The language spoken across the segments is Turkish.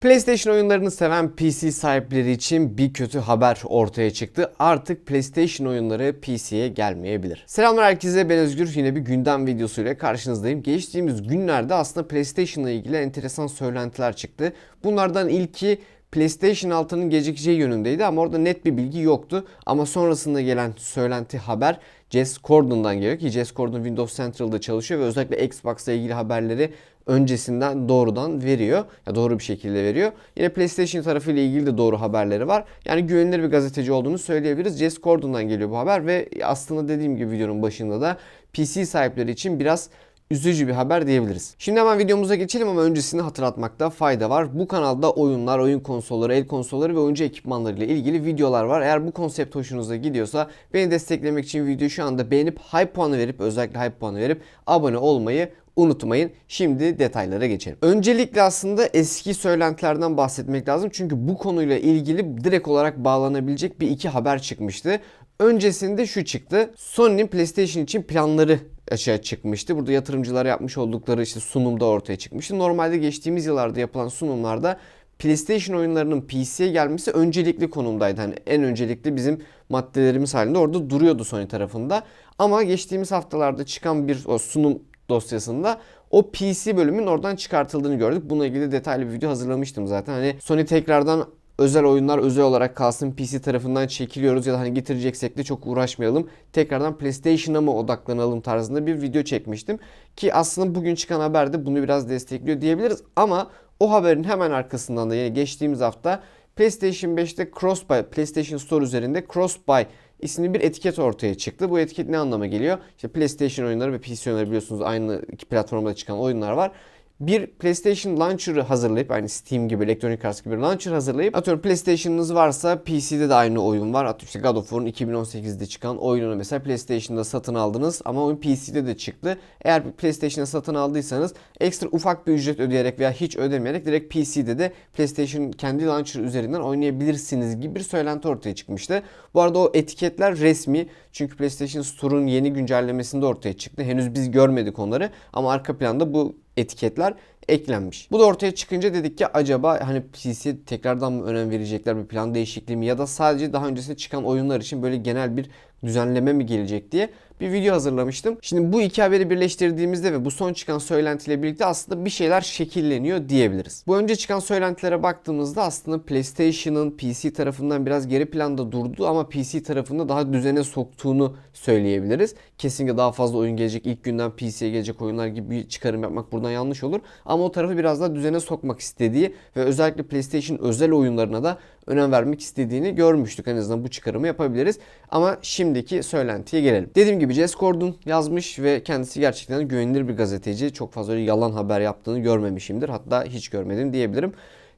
PlayStation oyunlarını seven PC sahipleri için bir kötü haber ortaya çıktı. Artık PlayStation oyunları PC'ye gelmeyebilir. Selamlar herkese ben Özgür. Yine bir gündem videosuyla karşınızdayım. Geçtiğimiz günlerde aslında PlayStation ile ilgili enteresan söylentiler çıktı. Bunlardan ilki PlayStation 6'nın gecikeceği yönündeydi ama orada net bir bilgi yoktu. Ama sonrasında gelen söylenti haber Jess Gordon'dan geliyor ki Jess Gordon Windows Central'da çalışıyor ve özellikle Xbox'la ilgili haberleri öncesinden doğrudan veriyor. Ya doğru bir şekilde veriyor. Yine PlayStation tarafıyla ilgili de doğru haberleri var. Yani güvenilir bir gazeteci olduğunu söyleyebiliriz. Jess Gordon'dan geliyor bu haber ve aslında dediğim gibi videonun başında da PC sahipleri için biraz üzücü bir haber diyebiliriz. Şimdi hemen videomuza geçelim ama öncesini hatırlatmakta fayda var. Bu kanalda oyunlar, oyun konsolları, el konsolları ve oyuncu ekipmanları ile ilgili videolar var. Eğer bu konsept hoşunuza gidiyorsa beni desteklemek için videoyu şu anda beğenip hype puanı verip özellikle hype puanı verip abone olmayı unutmayın. Şimdi detaylara geçelim. Öncelikle aslında eski söylentilerden bahsetmek lazım. Çünkü bu konuyla ilgili direkt olarak bağlanabilecek bir iki haber çıkmıştı. Öncesinde şu çıktı. Sony'nin PlayStation için planları açığa çıkmıştı. Burada yatırımcılara yapmış oldukları işte sunumda ortaya çıkmıştı. Normalde geçtiğimiz yıllarda yapılan sunumlarda PlayStation oyunlarının PC'ye gelmesi öncelikli konumdaydı. Hani en öncelikli bizim maddelerimiz halinde orada duruyordu Sony tarafında. Ama geçtiğimiz haftalarda çıkan bir o sunum dosyasında o PC bölümün oradan çıkartıldığını gördük. Bununla ilgili detaylı bir video hazırlamıştım zaten. Hani Sony tekrardan özel oyunlar özel olarak kalsın PC tarafından çekiliyoruz ya da hani getireceksek de çok uğraşmayalım. Tekrardan PlayStation'a mı odaklanalım tarzında bir video çekmiştim. Ki aslında bugün çıkan haber de bunu biraz destekliyor diyebiliriz. Ama o haberin hemen arkasından da yine geçtiğimiz hafta PlayStation 5'te Cross Buy, PlayStation Store üzerinde Cross Buy isimli bir etiket ortaya çıktı. Bu etiket ne anlama geliyor? İşte PlayStation oyunları ve PC oyunları biliyorsunuz aynı iki platformda çıkan oyunlar var bir PlayStation Launcher'ı hazırlayıp aynı Steam gibi, Electronic Arts gibi bir launcher hazırlayıp atıyorum PlayStation'ınız varsa PC'de de aynı oyun var. Atıyorum işte God of War'un 2018'de çıkan oyununu mesela PlayStation'da satın aldınız ama oyun PC'de de çıktı. Eğer PlayStation'da satın aldıysanız ekstra ufak bir ücret ödeyerek veya hiç ödemeyerek direkt PC'de de PlayStation kendi launcher üzerinden oynayabilirsiniz gibi bir söylenti ortaya çıkmıştı. Bu arada o etiketler resmi çünkü PlayStation Store'un yeni güncellemesinde ortaya çıktı. Henüz biz görmedik onları ama arka planda bu etiketler eklenmiş. Bu da ortaya çıkınca dedik ki acaba hani PC'ye tekrardan mı önem verecekler bir plan değişikliği mi ya da sadece daha öncesinde çıkan oyunlar için böyle genel bir düzenleme mi gelecek diye bir video hazırlamıştım. Şimdi bu iki haberi birleştirdiğimizde ve bu son çıkan söylentiyle birlikte aslında bir şeyler şekilleniyor diyebiliriz. Bu önce çıkan söylentilere baktığımızda aslında PlayStation'ın PC tarafından biraz geri planda durdu ama PC tarafında daha düzene soktuğunu söyleyebiliriz. Kesinlikle daha fazla oyun gelecek, ilk günden PC'ye gelecek oyunlar gibi bir çıkarım yapmak buradan yanlış olur. Ama o tarafı biraz daha düzene sokmak istediği ve özellikle PlayStation özel oyunlarına da önem vermek istediğini görmüştük. En azından bu çıkarımı yapabiliriz. Ama şimdiki söylentiye gelelim. Dediğim gibi Jess Gordon yazmış ve kendisi gerçekten güvenilir bir gazeteci. Çok fazla yalan haber yaptığını görmemişimdir. Hatta hiç görmedim diyebilirim.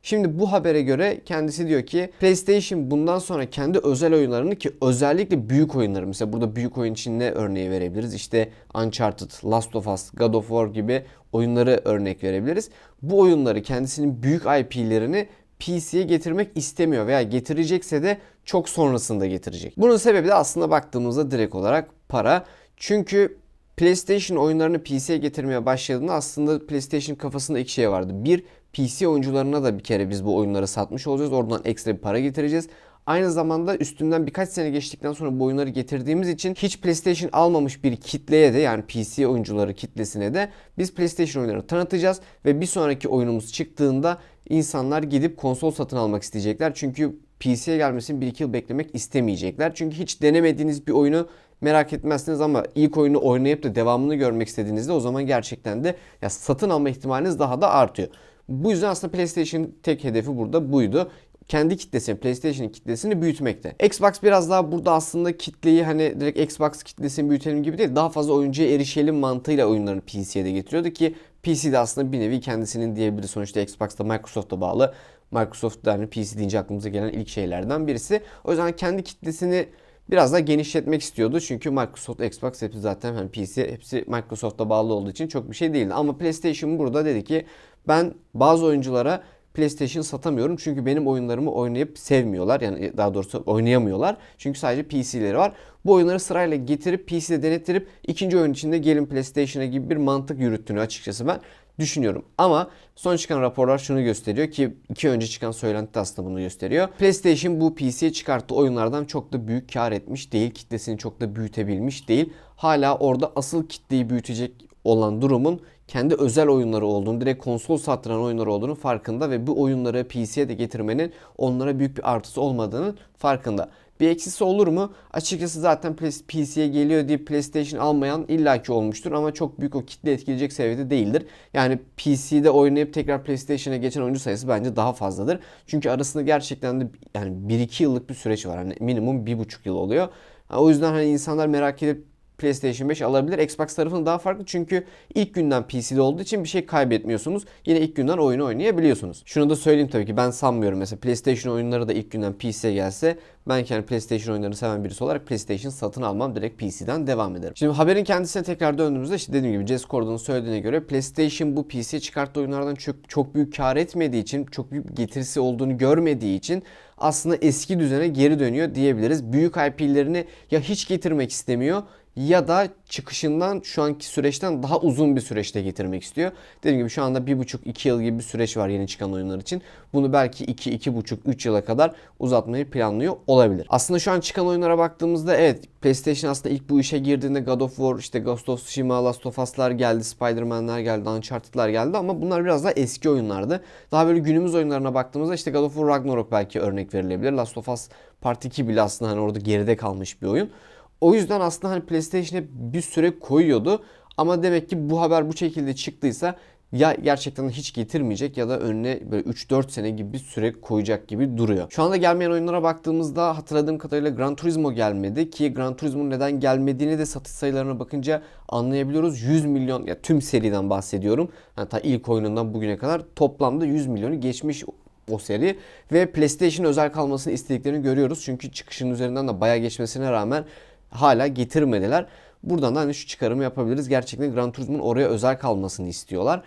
Şimdi bu habere göre kendisi diyor ki PlayStation bundan sonra kendi özel oyunlarını ki özellikle büyük oyunları mesela burada büyük oyun için ne örneği verebiliriz? İşte Uncharted, Last of Us, God of War gibi oyunları örnek verebiliriz. Bu oyunları kendisinin büyük IP'lerini PC'ye getirmek istemiyor veya getirecekse de çok sonrasında getirecek. Bunun sebebi de aslında baktığımızda direkt olarak para. Çünkü PlayStation oyunlarını PC'ye getirmeye başladığında aslında PlayStation kafasında iki şey vardı. Bir, PC oyuncularına da bir kere biz bu oyunları satmış olacağız. Oradan ekstra bir para getireceğiz. Aynı zamanda üstünden birkaç sene geçtikten sonra bu oyunları getirdiğimiz için hiç PlayStation almamış bir kitleye de yani PC oyuncuları kitlesine de biz PlayStation oyunlarını tanıtacağız ve bir sonraki oyunumuz çıktığında insanlar gidip konsol satın almak isteyecekler. Çünkü PC'ye gelmesini 1-2 yıl beklemek istemeyecekler. Çünkü hiç denemediğiniz bir oyunu merak etmezsiniz ama ilk oyunu oynayıp da devamını görmek istediğinizde o zaman gerçekten de ya satın alma ihtimaliniz daha da artıyor. Bu yüzden aslında PlayStation tek hedefi burada buydu kendi kitlesini, PlayStation kitlesini büyütmekte. Xbox biraz daha burada aslında kitleyi hani direkt Xbox kitlesini büyütelim gibi değil, daha fazla oyuncuya erişelim mantığıyla oyunlarını PC'ye de getiriyordu ki PC de aslında bir nevi kendisinin diyebilir. Sonuçta Xbox'ta Microsoft'a bağlı. Microsoft yani PC deyince aklımıza gelen ilk şeylerden birisi. O yüzden kendi kitlesini biraz daha genişletmek istiyordu. Çünkü Microsoft, Xbox hepsi zaten hani PC hepsi Microsoft'a bağlı olduğu için çok bir şey değildi. Ama PlayStation burada dedi ki ben bazı oyunculara PlayStation satamıyorum çünkü benim oyunlarımı oynayıp sevmiyorlar. Yani daha doğrusu oynayamıyorlar. Çünkü sadece PC'leri var. Bu oyunları sırayla getirip PC'de denettirip ikinci oyun içinde gelin PlayStation'a gibi bir mantık yürüttüğünü açıkçası ben düşünüyorum. Ama son çıkan raporlar şunu gösteriyor ki iki önce çıkan söylenti de aslında bunu gösteriyor. PlayStation bu PC'ye çıkarttığı oyunlardan çok da büyük kar etmiş değil. Kitlesini çok da büyütebilmiş değil. Hala orada asıl kitleyi büyütecek olan durumun kendi özel oyunları olduğunu, direkt konsol sattıran oyunlar olduğunu farkında ve bu oyunları PC'ye de getirmenin onlara büyük bir artısı olmadığının farkında. Bir eksisi olur mu? Açıkçası zaten PC'ye geliyor diye PlayStation almayan illaki olmuştur ama çok büyük o kitle etkileyecek seviyede değildir. Yani PC'de oynayıp tekrar PlayStation'a geçen oyuncu sayısı bence daha fazladır. Çünkü arasında gerçekten de yani 1-2 yıllık bir süreç var. Hani minimum 1,5 yıl oluyor. O yüzden hani insanlar merak edip PlayStation 5 alabilir. Xbox tarafında daha farklı çünkü ilk günden PC'de olduğu için bir şey kaybetmiyorsunuz. Yine ilk günden oyunu oynayabiliyorsunuz. Şunu da söyleyeyim tabii ki ben sanmıyorum mesela PlayStation oyunları da ilk günden PC'ye gelse ben kendi PlayStation oyunlarını seven birisi olarak PlayStation satın almam. Direkt PC'den devam ederim. Şimdi haberin kendisine tekrar döndüğümüzde işte dediğim gibi Jess Gordon'un söylediğine göre PlayStation bu PC'ye çıkarttığı oyunlardan çok, çok büyük kar etmediği için, çok büyük getirisi olduğunu görmediği için aslında eski düzene geri dönüyor diyebiliriz. Büyük IP'lerini ya hiç getirmek istemiyor ya da çıkışından şu anki süreçten daha uzun bir süreçte getirmek istiyor. Dediğim gibi şu anda 1,5-2 yıl gibi bir süreç var yeni çıkan oyunlar için. Bunu belki 2-2,5-3 yıla kadar uzatmayı planlıyor olabilir. Aslında şu an çıkan oyunlara baktığımızda evet PlayStation aslında ilk bu işe girdiğinde God of War, işte Ghost of Tsushima, Last of Us'lar geldi, Spider-Man'ler geldi, Uncharted'lar geldi ama bunlar biraz daha eski oyunlardı. Daha böyle günümüz oyunlarına baktığımızda işte God of War Ragnarok belki örnek verilebilir. Last of Us Part 2 bile aslında hani orada geride kalmış bir oyun. O yüzden aslında hani PlayStation'e bir süre koyuyordu. Ama demek ki bu haber bu şekilde çıktıysa ya gerçekten hiç getirmeyecek ya da önüne böyle 3-4 sene gibi bir süre koyacak gibi duruyor. Şu anda gelmeyen oyunlara baktığımızda hatırladığım kadarıyla Gran Turismo gelmedi ki Gran Turismo'nun neden gelmediğini de satış sayılarına bakınca anlayabiliyoruz. 100 milyon ya tüm seriden bahsediyorum. Hatta ilk oyunundan bugüne kadar toplamda 100 milyonu geçmiş o seri ve PlayStation özel kalmasını istediklerini görüyoruz. Çünkü çıkışın üzerinden de bayağı geçmesine rağmen hala getirmediler. Buradan da hani şu çıkarımı yapabiliriz. Gerçekten Gran Turismo'nun oraya özel kalmasını istiyorlar.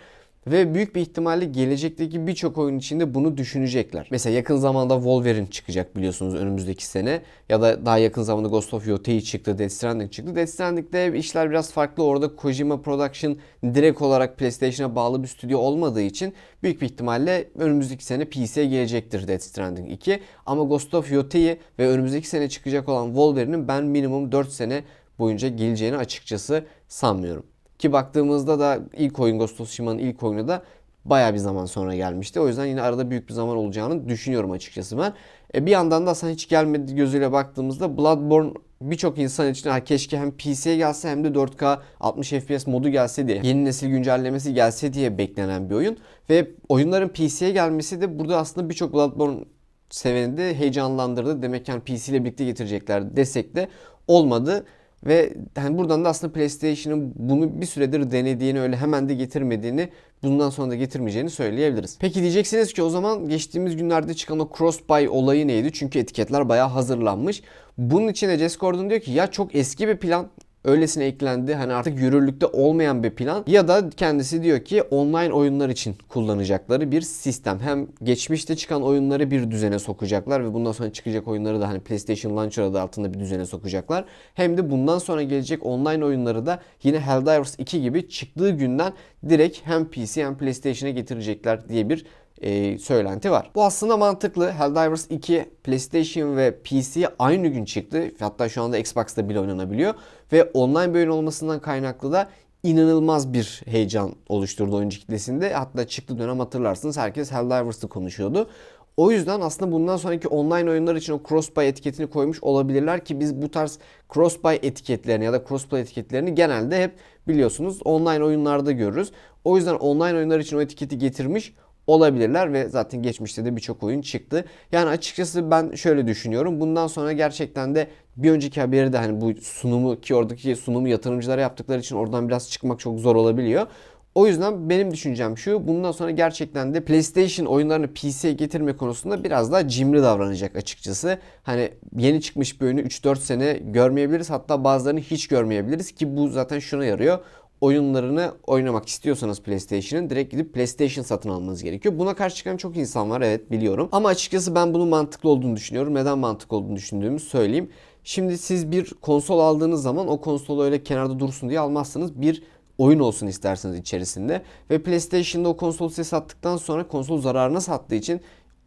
Ve büyük bir ihtimalle gelecekteki birçok oyun içinde bunu düşünecekler. Mesela yakın zamanda Wolverine çıkacak biliyorsunuz önümüzdeki sene. Ya da daha yakın zamanda Ghost of Yotei çıktı, Death Stranding çıktı. Death Stranding'de işler biraz farklı. Orada Kojima Production direkt olarak PlayStation'a bağlı bir stüdyo olmadığı için büyük bir ihtimalle önümüzdeki sene PC'ye gelecektir Death Stranding 2. Ama Ghost of Yotei ve önümüzdeki sene çıkacak olan Wolverine'in ben minimum 4 sene boyunca geleceğini açıkçası sanmıyorum. Ki baktığımızda da ilk oyun Ghost of Tsushima'nın ilk oyunu da baya bir zaman sonra gelmişti. O yüzden yine arada büyük bir zaman olacağını düşünüyorum açıkçası ben. E bir yandan da aslında hiç gelmedi gözüyle baktığımızda Bloodborne birçok insan için ha, keşke hem PC'ye gelse hem de 4K 60 FPS modu gelse diye yeni nesil güncellemesi gelse diye beklenen bir oyun. Ve oyunların PC'ye gelmesi de burada aslında birçok Bloodborne seveni de heyecanlandırdı. Demek ki yani PC ile birlikte getirecekler desek de olmadı. Ve hani buradan da aslında PlayStation'ın bunu bir süredir denediğini öyle hemen de getirmediğini bundan sonra da getirmeyeceğini söyleyebiliriz. Peki diyeceksiniz ki o zaman geçtiğimiz günlerde çıkan o cross-buy olayı neydi? Çünkü etiketler bayağı hazırlanmış. Bunun için de Jess Gordon diyor ki ya çok eski bir plan öylesine eklendi. Hani artık yürürlükte olmayan bir plan. Ya da kendisi diyor ki online oyunlar için kullanacakları bir sistem. Hem geçmişte çıkan oyunları bir düzene sokacaklar ve bundan sonra çıkacak oyunları da hani PlayStation Launcher adı altında bir düzene sokacaklar. Hem de bundan sonra gelecek online oyunları da yine Helldivers 2 gibi çıktığı günden direkt hem PC hem PlayStation'a getirecekler diye bir e, söylenti var. Bu aslında mantıklı. Helldivers 2 PlayStation ve PC aynı gün çıktı. Hatta şu anda Xbox'ta bile oynanabiliyor. Ve online bir oyun olmasından kaynaklı da inanılmaz bir heyecan oluşturdu oyuncu kitlesinde. Hatta çıktı dönem hatırlarsınız herkes Helldivers'ı konuşuyordu. O yüzden aslında bundan sonraki online oyunlar için o crossbuy etiketini koymuş olabilirler ki biz bu tarz crossbuy etiketlerini ya da crossplay etiketlerini genelde hep biliyorsunuz online oyunlarda görürüz. O yüzden online oyunlar için o etiketi getirmiş olabilirler ve zaten geçmişte de birçok oyun çıktı. Yani açıkçası ben şöyle düşünüyorum. Bundan sonra gerçekten de bir önceki haberi de hani bu sunumu ki oradaki sunumu yatırımcılara yaptıkları için oradan biraz çıkmak çok zor olabiliyor. O yüzden benim düşüncem şu. Bundan sonra gerçekten de PlayStation oyunlarını PC'ye getirme konusunda biraz daha cimri davranacak açıkçası. Hani yeni çıkmış bir oyunu 3-4 sene görmeyebiliriz. Hatta bazılarını hiç görmeyebiliriz ki bu zaten şuna yarıyor oyunlarını oynamak istiyorsanız PlayStation'ın direkt gidip PlayStation satın almanız gerekiyor. Buna karşı çıkan çok insan var evet biliyorum. Ama açıkçası ben bunun mantıklı olduğunu düşünüyorum. Neden mantıklı olduğunu düşündüğümü söyleyeyim. Şimdi siz bir konsol aldığınız zaman o konsolu öyle kenarda dursun diye almazsınız. Bir oyun olsun isterseniz içerisinde. Ve PlayStation'da o konsol size sattıktan sonra konsol zararına sattığı için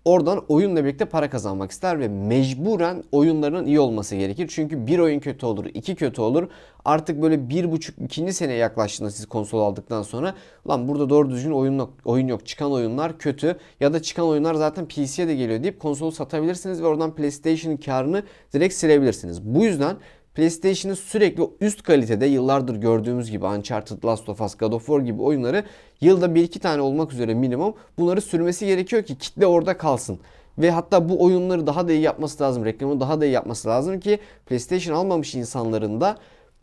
oradan oyunla birlikte para kazanmak ister ve mecburen oyunların iyi olması gerekir. Çünkü bir oyun kötü olur, iki kötü olur. Artık böyle bir buçuk, ikinci seneye yaklaştığında siz konsol aldıktan sonra lan burada doğru düzgün oyun yok, oyun yok. Çıkan oyunlar kötü ya da çıkan oyunlar zaten PC'ye de geliyor deyip konsolu satabilirsiniz ve oradan PlayStation'ın karını direkt silebilirsiniz. Bu yüzden PlayStation'ın sürekli üst kalitede yıllardır gördüğümüz gibi Uncharted, Last of Us, God of War gibi oyunları yılda bir iki tane olmak üzere minimum bunları sürmesi gerekiyor ki kitle orada kalsın. Ve hatta bu oyunları daha da iyi yapması lazım. Reklamı daha da iyi yapması lazım ki PlayStation almamış insanların da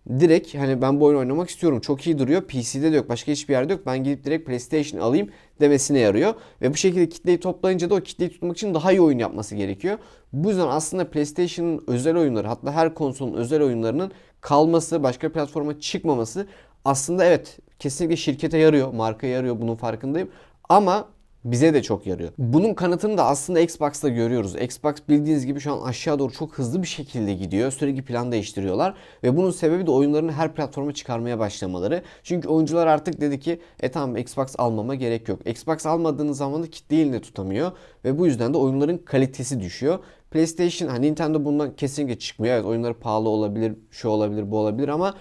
direkt hani ben bu oyunu oynamak istiyorum. Çok iyi duruyor. PC'de de yok. Başka hiçbir yerde yok. Ben gidip direkt PlayStation alayım demesine yarıyor. Ve bu şekilde kitleyi toplayınca da o kitleyi tutmak için daha iyi oyun yapması gerekiyor. Bu yüzden aslında PlayStation'ın özel oyunları hatta her konsolun özel oyunlarının kalması, başka platforma çıkmaması aslında evet kesinlikle şirkete yarıyor, markaya yarıyor bunun farkındayım. Ama bize de çok yarıyor. Bunun kanıtını da aslında Xbox'ta görüyoruz. Xbox bildiğiniz gibi şu an aşağı doğru çok hızlı bir şekilde gidiyor. Sürekli plan değiştiriyorlar. Ve bunun sebebi de oyunlarını her platforma çıkarmaya başlamaları. Çünkü oyuncular artık dedi ki e tamam Xbox almama gerek yok. Xbox almadığınız zaman da kitle elinde tutamıyor. Ve bu yüzden de oyunların kalitesi düşüyor. PlayStation, hani Nintendo bundan kesinlikle çıkmıyor. Evet oyunları pahalı olabilir, şu olabilir, bu olabilir ama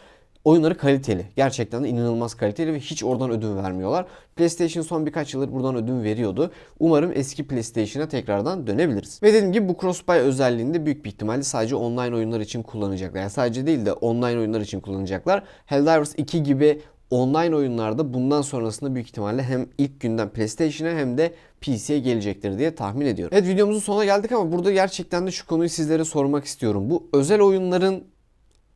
oyunları kaliteli. Gerçekten de inanılmaz kaliteli ve hiç oradan ödün vermiyorlar. PlayStation son birkaç yıldır buradan ödün veriyordu. Umarım eski PlayStation'a tekrardan dönebiliriz. Ve dediğim gibi bu Crossbuy özelliğini de büyük bir ihtimalle sadece online oyunlar için kullanacaklar. Yani sadece değil de online oyunlar için kullanacaklar. Helldivers 2 gibi online oyunlarda bundan sonrasında büyük ihtimalle hem ilk günden PlayStation'a hem de PC'ye gelecektir diye tahmin ediyorum. Evet videomuzun sonuna geldik ama burada gerçekten de şu konuyu sizlere sormak istiyorum. Bu özel oyunların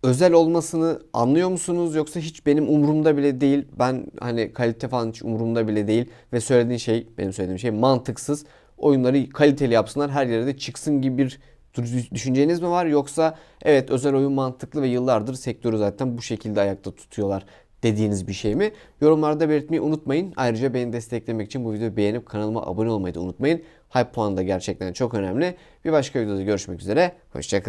özel olmasını anlıyor musunuz yoksa hiç benim umurumda bile değil. Ben hani kalite falan hiç umurumda bile değil ve söylediğin şey benim söylediğim şey mantıksız. Oyunları kaliteli yapsınlar her yere de çıksın gibi bir düşünceniz mi var yoksa evet özel oyun mantıklı ve yıllardır sektörü zaten bu şekilde ayakta tutuyorlar dediğiniz bir şey mi? Yorumlarda belirtmeyi unutmayın. Ayrıca beni desteklemek için bu videoyu beğenip kanalıma abone olmayı da unutmayın. Hype puanı da gerçekten çok önemli. Bir başka videoda görüşmek üzere. Hoşçakalın.